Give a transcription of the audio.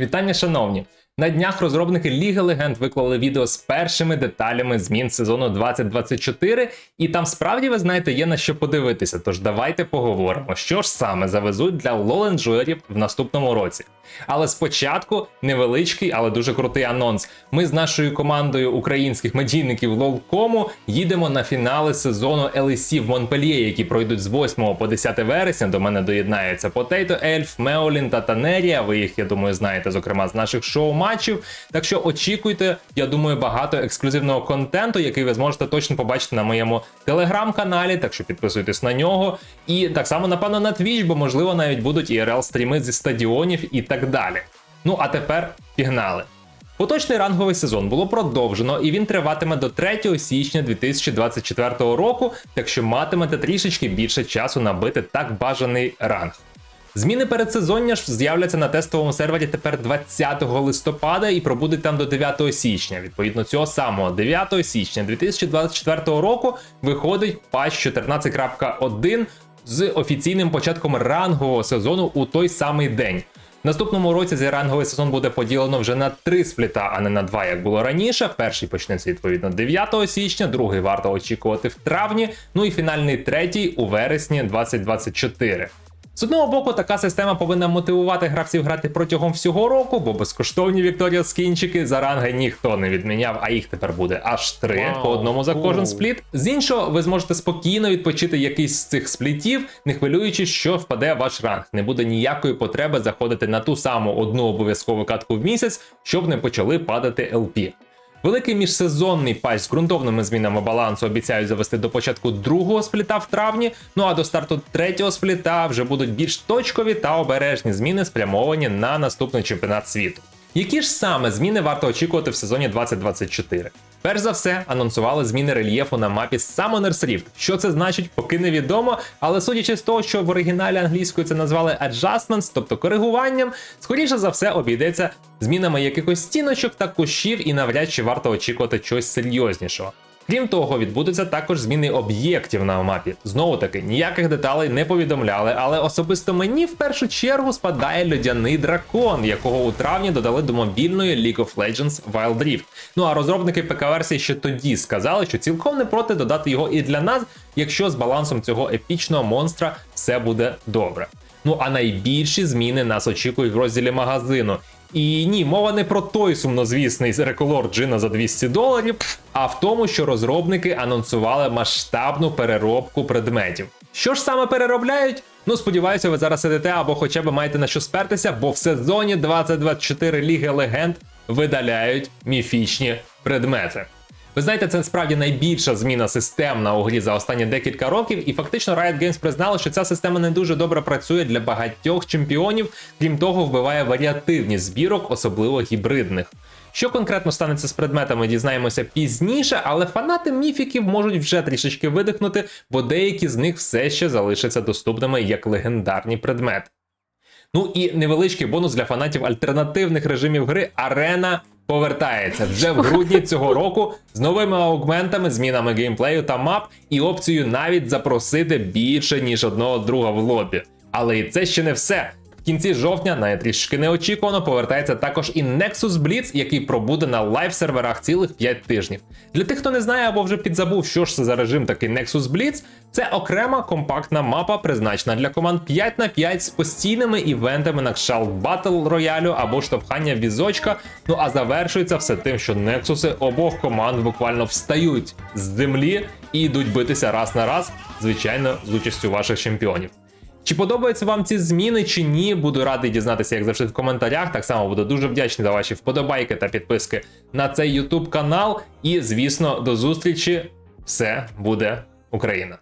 Вітання, шановні! На днях розробники Ліги Легенд виклали відео з першими деталями змін сезону 2024, і там справді, ви знаєте, є на що подивитися. Тож давайте поговоримо, що ж саме завезуть для лоленджуерів в наступному році. Але спочатку невеличкий, але дуже крутий анонс. Ми з нашою командою українських медійників Лолкому їдемо на фінали сезону LEC в Монпельє, які пройдуть з 8 по 10 вересня. До мене доєднаються Potato Elf, Меолін та Танерія. Ви їх, я думаю, знаєте, зокрема з наших шоу-матчів. Так що очікуйте, я думаю, багато ексклюзивного контенту, який ви зможете точно побачити на моєму телеграм-каналі. Так що підписуйтесь на нього. І так само, напевно, на Twitch, бо можливо навіть будуть ірл стріми зі стадіонів і так далі. Ну а тепер пігнали. Поточний ранговий сезон було продовжено, і він триватиме до 3 січня 2024 року, так що матимете трішечки більше часу набити так бажаний ранг. Зміни передсезоння ж з'являться на тестовому сервері тепер 20 листопада і пробудуть там до 9 січня. Відповідно, цього самого 9 січня 2024 року виходить патч 14.1 з офіційним початком рангового сезону у той самий день. Наступному році цей ранговий сезон буде поділено вже на три спліта, а не на два, як було раніше. Перший почнеться відповідно 9 січня, другий варто очікувати в травні, ну і фінальний третій у вересні 2024. З одного боку, така система повинна мотивувати гравців грати протягом всього року, бо безкоштовні Вікторія скінчики за ранги ніхто не відміняв, а їх тепер буде аж три Вау, по одному за кожен кул. спліт. З іншого, ви зможете спокійно відпочити якийсь з цих сплітів, не хвилюючись, що впаде ваш ранг. Не буде ніякої потреби заходити на ту саму одну обов'язкову катку в місяць, щоб не почали падати ЛП. Великий міжсезонний патч з ґрунтовними змінами балансу обіцяють завести до початку другого спліта в травні. Ну а до старту третього спліта вже будуть більш точкові та обережні зміни, спрямовані на наступний чемпіонат світу. Які ж саме зміни варто очікувати в сезоні 2024? Перш за все, анонсували зміни рельєфу на мапі Summoner's Rift. Що це значить, поки невідомо, але судячи з того, що в оригіналі англійською це назвали adjustments, тобто коригуванням, скоріше за все обійдеться змінами якихось стіночок та кущів, і навряд чи варто очікувати чогось серйознішого. Крім того, відбудуться також зміни об'єктів на мапі. Знову таки, ніяких деталей не повідомляли, але особисто мені в першу чергу спадає льодяний дракон, якого у травні додали до мобільної League of Legends Wild Rift. Ну а розробники ПК-версії ще тоді сказали, що цілком не проти додати його і для нас, якщо з балансом цього епічного монстра все буде добре. Ну а найбільші зміни нас очікують в розділі магазину. І ні, мова не про той сумнозвісний реколор джина за 200 доларів, а в тому, що розробники анонсували масштабну переробку предметів. Що ж саме переробляють? Ну, сподіваюся, ви зараз сидите або хоча б маєте на що спертися, бо в сезоні 2024 Ліги Легенд видаляють міфічні предмети. Ви знаєте, це справді найбільша зміна системна у грі за останні декілька років, і фактично Riot Games признали, що ця система не дуже добре працює для багатьох чемпіонів, крім того, вбиває варіативність збірок, особливо гібридних. Що конкретно станеться з предметами, дізнаємося пізніше, але фанати міфіків можуть вже трішечки видихнути, бо деякі з них все ще залишаться доступними як легендарні предмети. Ну і невеличкий бонус для фанатів альтернативних режимів гри Арена повертається вже в грудні цього року з новими аугментами, змінами геймплею та мап і опцією навіть запросити більше ніж одного друга в лобі. Але і це ще не все. Кінці жовтня, навіть трішки неочікувано, повертається також і Nexus Blitz, який пробуде на лайв-серверах цілих 5 тижнів. Для тих, хто не знає або вже підзабув, що ж це за режим такий Nexus Blitz, це окрема компактна мапа, призначена для команд 5 на 5 з постійними івентами на кшталт Battle роялю або штовхання візочка. Ну а завершується все тим, що Нексуси обох команд буквально встають з землі і йдуть битися раз на раз, звичайно, з участю ваших чемпіонів. Чи подобаються вам ці зміни, чи ні? Буду радий дізнатися, як завжди, в коментарях. Так само буду дуже вдячний за ваші вподобайки та підписки на цей YouTube канал. І, звісно, до зустрічі. Все буде Україна!